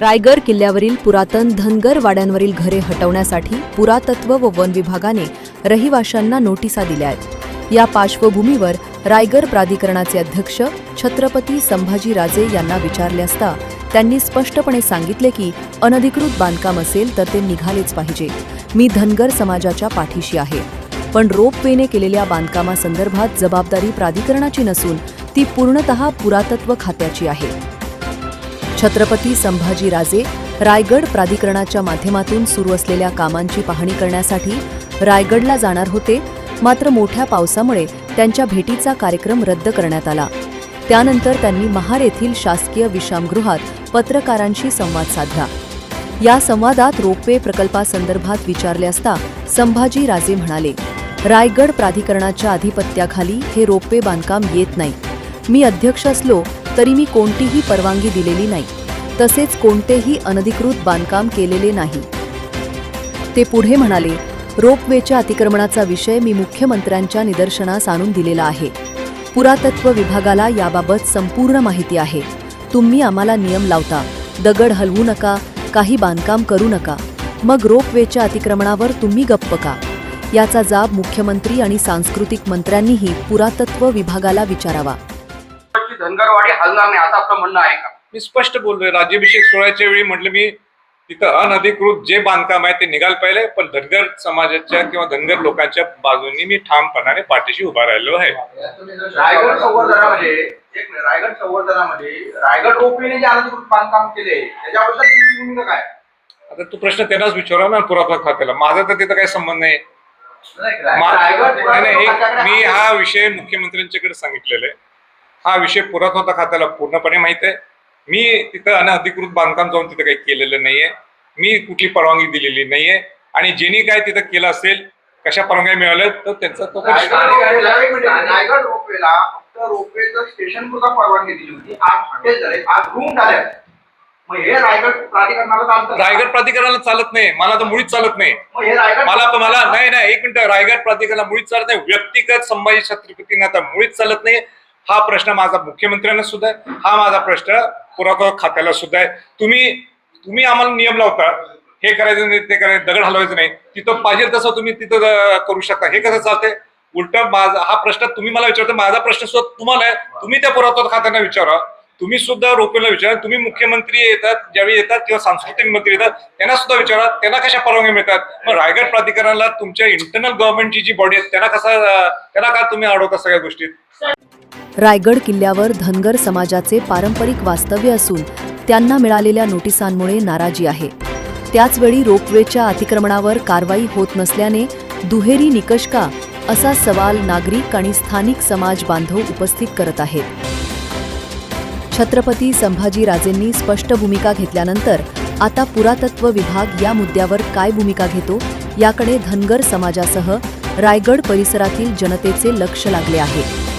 रायगड किल्ल्यावरील पुरातन धनगर वाड्यांवरील घरे हटवण्यासाठी पुरातत्व व वन विभागाने रहिवाशांना नोटिसा दिल्या आहेत. या पार्श्वभूमीवर रायगड प्राधिकरणाचे अध्यक्ष छत्रपती संभाजी राजे यांना विचारले असता त्यांनी स्पष्टपणे सांगितले की अनधिकृत बांधकाम असेल तर ते निघालेच पाहिजे. मी धनगर समाजाच्या पाठीशी आहे. पण रोपवेने केलेल्या बांधकामासंदर्भात जबाबदारी प्राधिकरणाची नसून ती पूर्णतः पुरातत्व खात्याची आहे. छत्रपती संभाजी राजे रायगड प्राधिकरणाच्या माध्यमातून सुरू असलेल्या कामांची पाहणी करण्यासाठी रायगडला जाणार होते. मात्र मोठ्या पावसामुळे त्यांच्या भेटीचा कार्यक्रम रद्द करण्यात आला. त्यानंतर त्यांनी महार येथील शासकीय विश्रामगृहात पत्रकारांशी संवाद साधला. या संवादात रोपवे प्रकल्पासंदर्भात विचारले असता संभाजी राजे म्हणाले रायगड प्राधिकरणाच्या अधिपत्याखाली हे रोपवे बांधकाम येत नाही. मी अध्यक्ष असलो तरी मी कोणतीही परवानगी दिलेली नाही. तसेच कोणतेही अनधिकृत बांधकाम केलेले नाही. ते पुढे म्हणाले रोपवेच्या अतिक्रमणाचा विषय मी मुख्यमंत्र्यांच्या निदर्शनास आणून दिलेला आहे. पुरातत्व विभागाला याबाबत संपूर्ण माहिती आहे. तुम्ही आम्हाला नियम लावता. दगड हलवू नका. काही बांधकाम करू नका. मग रोपवेच्या अतिक्रमणावर तुम्ही गप्प का? याचा जाब मुख्यमंत्री आणि सांस्कृतिक मंत्र्यांनीही पुरातत्व विभागाला विचारावा. धनगरवाडी हलणार नाही असं आपलं म्हणणं आहे का? मी स्पष्ट बोललोय. राज्याभिषेक सोहळ्याच्या वेळी म्हटलं मी तिथं अनधिकृत जे बांधकाम आहे ते निघाल पाहिजे पण धनगर समाजाच्या किंवा धनगर लोकांच्या बाजूनी मी ठामपणाने पाठीशी उभा राहिलो आहे. रायगड संवर्धनामध्ये एक रायगड संवर्धनामध्ये रायगड ओपीने जे अनधिकृत बांधकाम केले त्याच्याबद्दल तुमची भूमिका काय? आता तू प्रश्न त्यांनाच विचारा ना पुरातत्व खात्याला. माझा तर तिथं काही संबंध नाही. नाही, मा- हा विषय मुख्यमंत्र्यांच्याकडे सांगितलेला आहे. हा विषय पुरातत्व खात्याला पूर्णपणे माहीत आहे. मी तिथं अनधिकृत बांधकाम जाऊन तिथं काही केलेलं नाहीये. मी कुठली परवानगी दिलेली नाहीये. आणि ज्यांनी काय तिथं केलं असेल कशा परवानग्या मिळाल्या तर त्यांचा तो प्रश्न रायगड रोपवेला फक्त रोपवेचं स्टेशन पुरता परवानगी दिली होती. आज हॉटेल झाले आज रूम झाले मग हे रायगड प्राधिकरणाला चालतं का? रायगड प्राधिकरणाला चालत नाही. मला तर मुळीच चालत नाही. मग हे रायगड मला मला नाही नाही एक मिनिट. रायगड प्राधिकरणाला मुळीच चालत नाही. व्यक्तिगत संभाजी छत्रपतींना आता मुळीच चालत नाही. हा प्रश्न माझा मुख्यमंत्र्यांना सुद्धा आहे. हा माझा प्रश्न पुरातत्व खात्याला सुद्धा आहे. तुम्ही तुम्ही आम्हाला नियम लावता हे करायचं नाही ते करायचं दगड हलवायचं नाही. तिथं पाहिजे तसं तुम्ही तिथं करू शकता. हे कसं चालतंय? उलट माझा हा प्रश्न तुम्ही मला विचारता माझा प्रश्न सुद्धा तुम्हाला आहे. तुम्ही त्या पुरातत्व खात्यांना विचारा. तुम्ही सुद्धा रोपेला विचारा. तुम्ही मुख्यमंत्री येतात ज्यावेळी येतात किंवा सांस्कृतिक मंत्री येतात त्यांना सुद्धा विचारा. त्यांना कशा परवानगी मिळतात? मग रायगड प्राधिकरणाला तुमच्या इंटरनल गव्हर्नमेंटची जी बॉडी आहे त्यांना कसा त्यांना का तुम्ही अडवता सगळ्या गोष्टीत रायगड किल्ल्यावर धनगर समाजाचे पारंपरिक वास्तव्य असून त्यांना मिळालेल्या नोटिसांमुळे नाराजी आहे. त्याचवेळी रोपवेच्या अतिक्रमणावर कारवाई होत नसल्याने दुहेरी निकष का? असा सवाल नागरिक आणि स्थानिक समाज बांधव उपस्थित करत आहेत. छत्रपती संभाजीराजेंनी स्पष्ट भूमिका घेतल्यानंतर आता पुरातत्व विभाग या मुद्द्यावर काय भूमिका घेतो? याकडे धनगर समाजासह रायगड परिसरातील जनतेचे लक्ष लागले आहे.